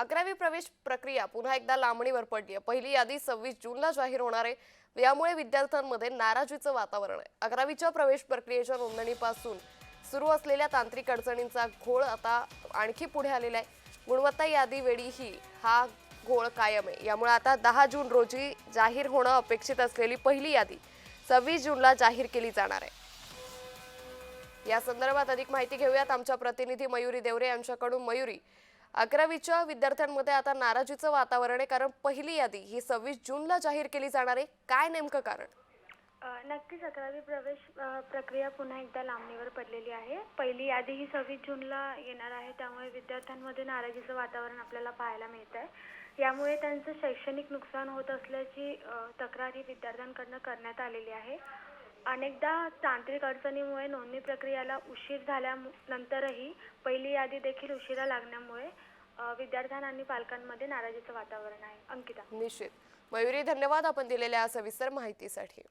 अकरावी प्रवेश प्रक्रिया पुन्हा एकदा लांबणीवर पडली आहे पहिली यादी सव्वीस जूनला जाहीर होणार आहे. यामुळे विद्यार्थ्यांमध्ये नाराजीचं वातावरण आहे. अकरावीच्या प्रवेश प्रक्रियेच्या नोंदणीपासून सुरू असलेल्या तांत्रिक अडचणींचा घोळ आता आणखी पुढे आलेला आहे. गुणवत्ता यादी वेळीही हा घोळ कायम आहे. यामुळे आता दहा जून रोजी जाहीर होणं अपेक्षित असलेली पहिली यादी सव्वीस जूनला जाहीर केली जाणार आहे. या संदर्भात अधिक माहिती घेऊयात. आमच्या प्रतिनिधी मयुरी देवरे यांच्याकडून. मयुरी अकरावीच्या विद्यार्थ्यांमध्ये आता नाराजीचं वातावरण आहे कारण पहिली यादी ही सव्वीस जूनला जाहीर केली जाणार आहे. काय नेमकं कारण? नक्कीच अकरावी प्रवेश प्रक्रिया पुन्हा एकदा लांबणीवर पडलेली आहे. पहिली यादी ही सव्वीस जूनला येणार आहे त्यामुळे विद्यार्थ्यांमध्ये नाराजीचं वातावरण आपल्याला पाहायला मिळत आहे यामुळे त्यांचं शैक्षणिक नुकसान होत असल्याची तक्रार ही विद्यार्थ्यांकडनं करण्यात आलेली आहे. अनेकदा तांत्रिक अडचणीमुळे नोंदणी प्रक्रियेला उशीर झाल्यानंतरही पहिली यादी देखील उशिरा लागण्यामुळे विद्यार्थ्यांना आणि पालकांमध्ये नाराजीचं वातावरण आहे. अंकिता. निश्चित. मयुरी धन्यवाद आपण दिलेल्या सविस्तर माहितीसाठी.